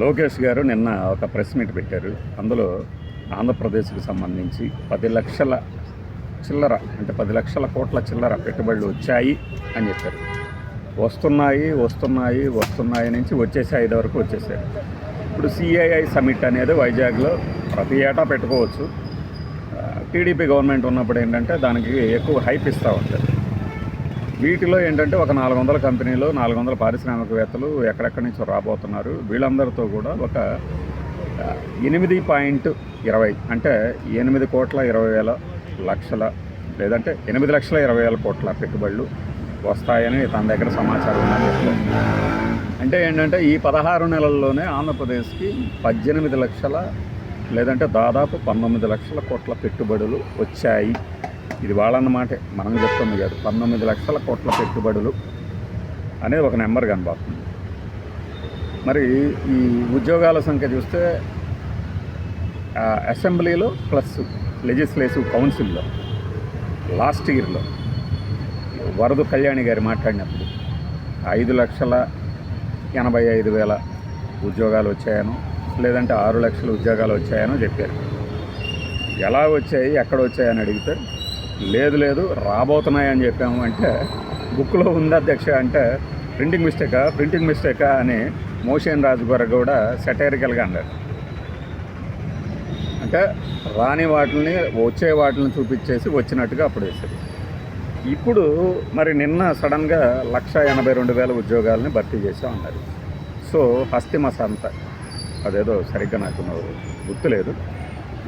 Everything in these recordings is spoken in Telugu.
లోకేష్ గారు నిన్న ఒక ప్రెస్ మీట్ పెట్టారు. అందులో ఆంధ్రప్రదేశ్కి సంబంధించి పది లక్షల చిల్లర అంటే పది లక్షల కోట్ల చిల్లర పెట్టుబడులు వచ్చాయి అని చెప్పారు. వస్తున్నాయి వస్తున్నాయి వస్తున్నాయి నుంచి వచ్చేసి ఐదు వరకు వచ్చేసారు ఇప్పుడు సిఐఐ సమిట్ అనేది వైజాగ్లో ప్రతి ఏటా పెట్టుకోవచ్చు. టీడీపీ గవర్నమెంట్ ఉన్నప్పుడు ఏంటంటే దానికి ఎక్కువ హైప్ ఇస్తూ ఉంటారు. వీటిలో ఏంటంటే ఒక నాలుగు వందల కంపెనీలు నాలుగు వందల పారిశ్రామికవేత్తలు ఎక్కడెక్కడి నుంచో రాబోతున్నారు. వీళ్ళందరితో కూడా ఒక ఎనిమిది పాయింట్ ఇరవై అంటే ఎనిమిది కోట్ల ఇరవై వేల లక్షల లేదంటే ఎనిమిది లక్షల ఇరవై వేల కోట్ల పెట్టుబడులు వస్తాయని తన దగ్గర సమాచారం అంటే ఏంటంటే ఈ పదహారు నెలల్లోనే ఆంధ్రప్రదేశ్కి పద్దెనిమిది లక్షల లేదంటే దాదాపు పంతొమ్మిది లక్షల కోట్ల పెట్టుబడులు వచ్చాయి. ఇది వాళ్ళన్నమాటే. మనం చెప్తుంది కాదు. పంతొమ్మిది లక్షల కోట్ల పెట్టుబడులు అనేది ఒక నెంబర్ కనబడుతుంది. మరి ఈ ఉద్యోగాల సంఖ్య చూస్తే అసెంబ్లీలో ప్లస్ లెజిస్లేటివ్ కౌన్సిల్లో లాస్ట్ ఇయర్లో వరదు కళ్యాణి గారు మాట్లాడినప్పుడు ఐదు లక్షల ఎనభై ఐదు వేల ఉద్యోగాలు వచ్చాయనో లేదంటే ఆరు లక్షల ఉద్యోగాలు వచ్చాయనో చెప్పారు. ఎలా వచ్చాయి ఎక్కడ వచ్చాయని అడిగితే లేదు లేదు రాబోతున్నాయని చెప్పాము అంటే బుక్లో ఉంది అధ్యక్ష అంటే ప్రింటింగ్ మిస్టేకా ప్రింటింగ్ మిస్టేకా అని మోషన్ రాజు గారు కూడా సెటైరికల్గా అన్నారు. అంటే రాని వాటిని వచ్చే వాటిని చూపించేసి వచ్చినట్టుగా అప్పుడు వేశారు. ఇప్పుడు మరి నిన్న సడన్గా లక్ష ఎనభై రెండు వేల ఉద్యోగాలని భర్తీ చేసాం అన్నారు. సో హస్తిమస అంతా అదేదో సరిగ్గా నాకు గుర్తులేదు.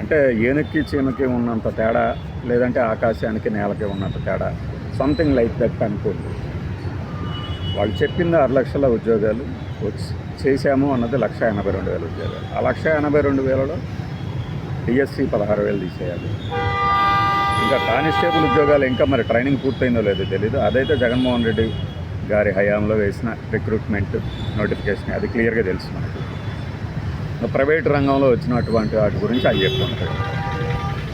అంటే ఏనుక్కి చీమకి ఉన్నంత తేడా లేదంటే ఆకాశానికి నేలకి ఉన్నంత తేడా సంథింగ్ లైక్ దట్ అనుకోండి. వాళ్ళు చెప్పింది ఆరు లక్షల ఉద్యోగాలు వచ్చి చేశాము అన్నది లక్ష ఎనభై రెండు వేల ఉద్యోగాలు. ఆ లక్ష ఎనభై రెండు వేలలో డిఎస్సి పదహారు వేలు తీసేయాలి. ఇంకా కానిస్టేబుల్ ఉద్యోగాలు ఇంకా మరి ట్రైనింగ్ పూర్తయిందో లేదో తెలియదు అదైతే జగన్మోహన్ రెడ్డి గారి హయాంలో వేసిన రిక్రూట్మెంట్ నోటిఫికేషన్. అది క్లియర్గా తెలుసు మనకు. ప్రైవేట్ రంగంలో వచ్చినటువంటి వాటి గురించి అది చెప్పుకుంటాడు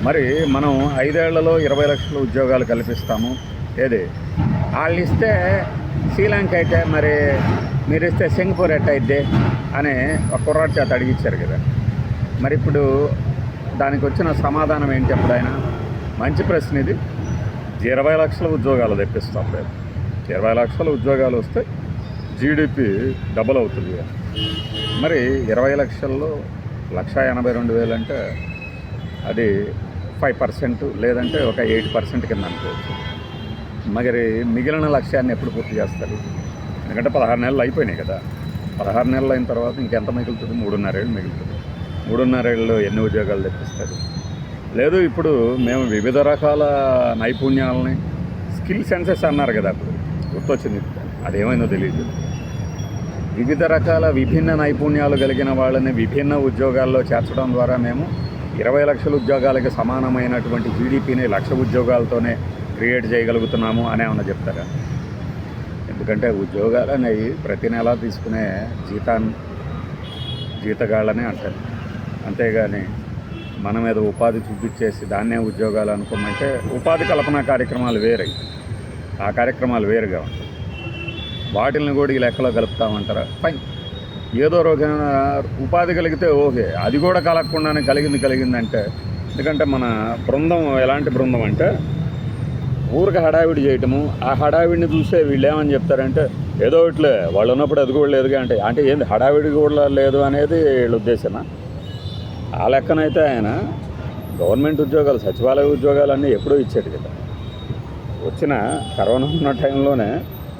మరి మనం ఐదేళ్ళలో ఇరవై లక్షల ఉద్యోగాలు కల్పిస్తాము. ఏది? వాళ్ళు ఇస్తే శ్రీలంక అయితే మరి మీరు ఇస్తే సింగపూర్ ఎట్ అయితే అని ఒక కుర్రాడు చేత అడిగిచ్చారు కదా. మరి ఇప్పుడు దానికి వచ్చిన సమాధానం ఏంటి అప్పుడు ఆయన? మంచి ప్రశ్న ఇది. ఇరవై లక్షల ఉద్యోగాలు తెప్పిస్తాం లేదు ఇరవై లక్షల ఉద్యోగాలు వస్తే జీడిపి డబుల్ అవుతుంది. మరి ఇరవై లక్షల్లో లక్ష ఎనభై రెండు వేలు అంటే అది ఫైవ్ పర్సెంట్ లేదంటే ఒక ఎయిట్ పర్సెంట్ కింద అనుకోవచ్చు. మరి మిగిలిన లక్ష్యాన్ని ఎప్పుడు పూర్తి చేస్తారు? ఎందుకంటే పదహారు నెలలు అయిపోయినాయి కదా. పదహారు నెలలు అయిన తర్వాత ఇంకెంత మిగులుతుంది? మూడున్నరేళ్ళు మిగులుతుంది. మూడున్నరేళ్ళలో ఎన్ని ఉద్యోగాలు తెప్పిస్తారు? లేదు ఇప్పుడు మేము వివిధ రకాల నైపుణ్యాలని స్కిల్ సెన్సెస్ అన్నారు కదా అప్పుడు. గుర్తొచ్చింది. అదేమైందో తెలియదు. వివిధ రకాల విభిన్న నైపుణ్యాలు కలిగిన వాళ్ళని విభిన్న ఉద్యోగాల్లో చేర్చడం ద్వారా మేము ఇరవై లక్షల ఉద్యోగాలకి సమానమైనటువంటి జీడిపిని లక్ష ఉద్యోగాలతోనే క్రియేట్ చేయగలుగుతున్నాము అని ఏమన్నా చెప్తారా? ఎందుకంటే ఉద్యోగాలు అనేవి ప్రతి నెలా తీసుకునే జీతాన్ని జీతగాళ్ళనే అంటారు. అంతేగాని మనం ఏదో ఉపాధి చూపించేసి దాన్నే ఉద్యోగాలు అనుకోమంటే ఉపాధి కల్పన కార్యక్రమాలు వేరే ఆ కార్యక్రమాలు వేరుగా ఉంటాయి వాటిని కూడా ఈ లెక్కలో కలుపుతామంటారా? ఫైన్. ఏదో రోజైన ఉపాధి కలిగితే ఓకే. అది కూడా కలగకుండానే కలిగింది కలిగిందంటే ఎందుకంటే మన బృందం ఎలాంటి బృందం అంటే ఊరికి హడావిడి చేయటము ఆ హడావిడిని చూసే వీళ్ళు ఏమని చెప్తారంటే ఏదో ఇట్లే వాళ్ళు ఉన్నప్పుడు అది కూడా లేదుగా అంటే అంటే ఏంది హడావిడి కూడా లేదు అనేది వీళ్ళ ఉద్దేశమా? ఆ లెక్కనైతే ఆయన గవర్నమెంట్ ఉద్యోగాలు సచివాలయ ఉద్యోగాలు అన్నీ ఎప్పుడూ ఇచ్చాడు కదా. వచ్చిన కరోనా ఉన్న టైంలోనే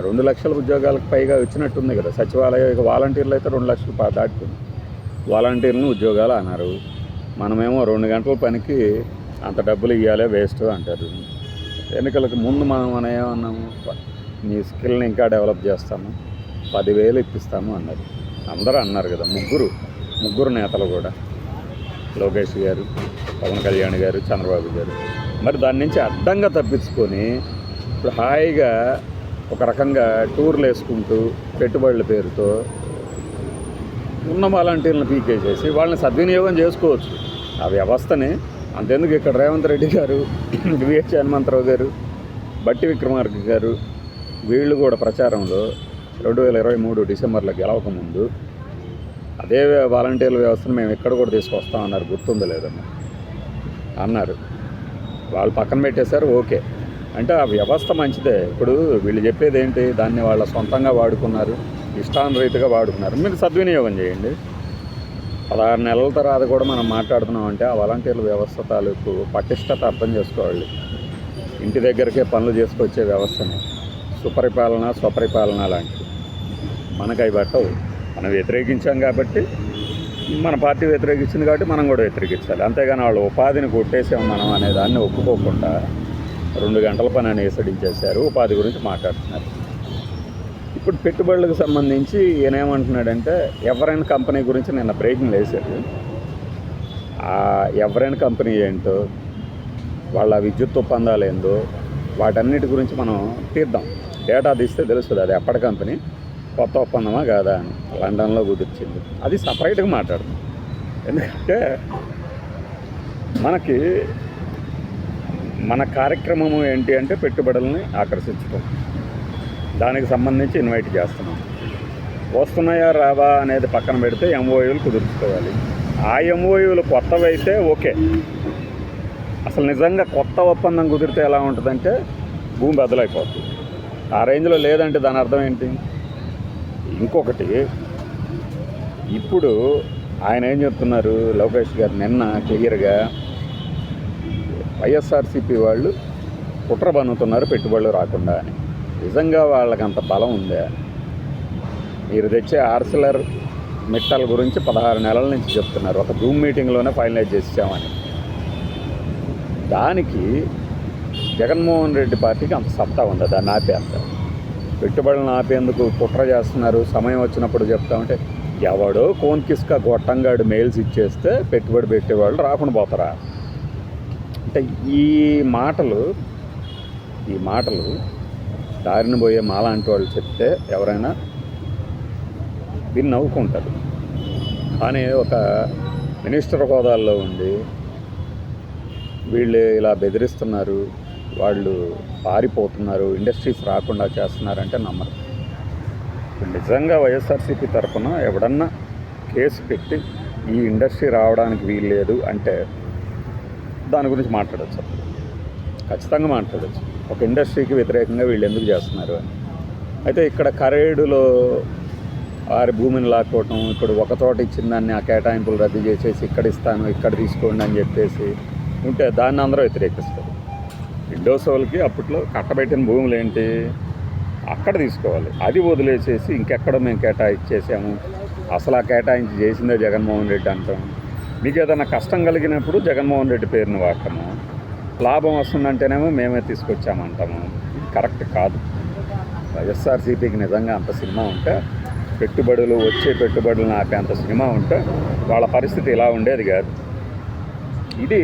రెండు లక్షల ఉద్యోగాలకు పైగా వచ్చినట్టుంది కదా. సచివాలయ వాలంటీర్లు అయితే రెండు లక్షలు పా- దాటుతుంది వాలంటీర్లను ఉద్యోగాలు అన్నారు. మనమేమో రెండు గంటల పనికి అంత డబ్బులు ఇవ్వాలి వేస్ట్ అంటారు. ఎన్నికలకు ముందు మనం మనం ఏమన్నాము? మీ స్కిల్ని ఇంకా డెవలప్ చేస్తాము. పదివేలు ఇప్పిస్తాము అన్నారు. అందరూ అన్నారు కదా ముగ్గురు ముగ్గురు నేతలు కూడా. లోకేష్ గారు పవన్ కళ్యాణ్ గారు చంద్రబాబు గారు. మరి దాని నుంచి అడ్డంగా తప్పించుకొని ఇప్పుడు హాయిగా ఒక రకంగా టూర్లు వేసుకుంటూ పెట్టుబడుల పేరుతో ఉన్న వాలంటీర్లను పీకేసేసి వాళ్ళని సద్వినియోగం చేసుకోవచ్చు. ఆ వ్యవస్థని అంతెందుకు ఇక్కడ రేవంత్ రెడ్డి గారు విహెచ్ హనుమంతరావు గారు బట్టి విక్రమార్క గారు వీళ్ళు కూడా ప్రచారంలో రెండు వేల ఇరవై మూడు డిసెంబర్లో గెలవకముందు అదే వాలంటీర్ల వ్యవస్థను మేము ఇక్కడ కూడా తీసుకొస్తామన్నారు. గుర్తుందో లేదమ్మా అన్నారు. వాళ్ళు పక్కన పెట్టేశారు. ఓకే. అంటే ఆ వ్యవస్థ మంచిదే. ఇప్పుడు వీళ్ళు చెప్పేది ఏంటి? దాన్ని వాళ్ళ సొంతంగా వాడుకున్నారు. ఇష్టానురీతిగా వాడుకున్నారు. మీరు సద్వినియోగం చేయండి. పదహారు నెలల తర్వాత కూడా మనం మాట్లాడుతున్నాం అంటే ఆ వాలంటీర్ల వ్యవస్థ తాలూకు పటిష్టత అర్థం చేసుకోవాలి. ఇంటి దగ్గరికే పనులు చేసుకొచ్చే వ్యవస్థని. సుపరిపాలన స్వపరిపాలన లాంటివి మనకు అవి పట్టవు. మనం వ్యతిరేకించాం కాబట్టి మన పార్టీ వ్యతిరేకించింది కాబట్టి మనం కూడా వ్యతిరేకించాలి. అంతేగాని వాళ్ళు ఉపాధిని కొట్టేసాం మనం అనే దాన్ని ఒప్పుకోకుండా రెండు గంటల పని అని వేసడించేశారు ఉపాధి గురించి మాట్లాడుతున్నారు. ఇప్పుడు పెట్టుబడులకు సంబంధించి ఈయన ఏమంటున్నాడంటే ఎవరైనా కంపెనీ గురించి నిన్న బ్రేకింగ్ వేశారు ఆ ఎవరైనా కంపెనీ ఏంటో వాళ్ళ విద్యుత్ ఒప్పందాలు ఏందో వాటన్నిటి గురించి మనం తీద్దాం. డేటా తీస్తే తెలుస్తుంది అది ఎప్పటి కంపెనీ కొత్త ఒప్పందమా కాదా అని. లండన్లో కుదిర్చింది. అది సపరేట్గా మాట్లాడుతుంది ఎందుకంటే మనకి మన కార్యక్రమము ఏంటి అంటే పెట్టుబడుల్ని ఆకర్షించడం దానికి సంబంధించి ఇన్వైట్ చేస్తున్నాం. వస్తున్నాయా రావా అనేది పక్కన పెడితే ఎంఓయూలు కుదుర్చుకోవాలి. ఆ ఎంఓయూలు కొత్తవైతే ఓకే. అసలు నిజంగా కొత్త ఒప్పందం కుదిరితే ఎలా ఉంటుందంటే భూమి బదులైపోతుంది ఆ రేంజ్లో లేదంటే దాని అర్థం ఏంటి? ఇంకొకటి ఇప్పుడు ఆయన ఏం చెప్తున్నారు లోకేష్ గారు నిన్న క్లియర్గా వైఎస్ఆర్సీపీ వాళ్ళు కుట్ర బన్నుతున్నారు పెట్టుబడులు రాకుండా అని. నిజంగా వాళ్ళకి అంత బలం ఉందా మీరు తెచ్చే ఆర్సిలర్ మిట్టల గురించి పదహారు నెలల నుంచి చెప్తున్నారు. ఒక జూమ్ మీటింగ్లోనే ఫైనలైజ్ చేసామని దానికి జగన్మోహన్ రెడ్డి పార్టీకి అంత సత్తా ఉంది? దాన్ని ఆపేస్తారు. పెట్టుబడులను ఆపేందుకు కుట్ర చేస్తున్నారు. సమయం వచ్చినప్పుడు చెప్తామంటే ఎవడో కోన్కిస్క గొట్టంగాడు మెయిల్స్ ఇచ్చేస్తే పెట్టుబడి పెట్టేవాళ్ళు రాకుండా పోతారా? అంటే ఈ మాటలు ఈ మాటలు దారిన పోయే మాలాంటి వాళ్ళు చెప్తే ఎవరైనా దీన్ని నవ్వుకుంటారు. కానీ ఒక మినిస్టర్ హోదాల్లో ఉండి వీళ్ళు ఇలా బెదిరిస్తున్నారు వాళ్ళు పారిపోతున్నారు ఇండస్ట్రీస్ రాకుండా చేస్తున్నారంటే నమ్మరు. నిజంగా వైఎస్ఆర్సీపీ తరఫున ఎవడన్నా కేసు పెట్టి ఈ ఇండస్ట్రీ రావడానికి వీలు లేదు అంటే దాని గురించి మాట్లాడచ్చు. ఖచ్చితంగా మాట్లాడచ్చు. ఒక ఇండస్ట్రీకి వ్యతిరేకంగా వీళ్ళు ఎందుకు చేస్తున్నారు అని. అయితే ఇక్కడ కరేడులో వారి భూమిని లాక్కోవటం ఇక్కడ ఒక చోట ఇచ్చిన దాన్ని ఆ కేటాయింపులు రద్దు చేసేసి ఇక్కడ ఇస్తాను ఇక్కడ తీసుకోండి అని చెప్పేసి ఉంటే దాన్ని అందరూ వ్యతిరేకిస్తారు. విండోస్ వాళ్ళకి అప్పట్లో కట్టబెట్టిన భూములు ఏంటి? అక్కడ తీసుకోవాలి. అది వదిలేసేసి ఇంకెక్కడ మేము కేటాయించేసాము. అసలు ఆ కేటాయించి చేసిందే జగన్మోహన్ రెడ్డి అంటాం. మీకు ఏదైనా కష్టం కలిగినప్పుడు జగన్మోహన్ రెడ్డి పేరుని వాడటము. లాభం వస్తుందంటేనేమో మేమే తీసుకొచ్చామంటాము. కరెక్ట్ కాదు. వైఎస్ఆర్సీపీకి నిజంగా అంత సినిమా ఉంటే పెట్టుబడులు వచ్చే పెట్టుబడులు ఆపే అంత సినిమా ఉంటే వాళ్ళ పరిస్థితి ఇలా ఉండేది కాదు. ఇది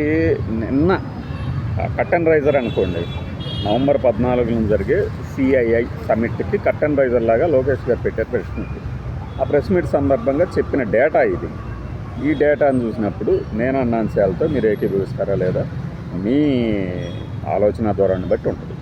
నిన్న కట్ రైజర్ అనుకోండి. నవంబర్ పద్నాలుగున జరిగే సిఐఐ సమిట్కి కట్ రైజర్ లాగా లోకేష్ గారు పెట్టారు ప్రెస్ మీట్. ఆ ప్రెస్ మీట్ సందర్భంగా చెప్పిన డేటా ఇది. ఈ డేటాను చూసినప్పుడు నేను అన్న అంశాలతో మీరు ఏకీభవిస్తారా లేదా? మీ ఆలోచన ధోరణి బట్టి ఉంటుంది.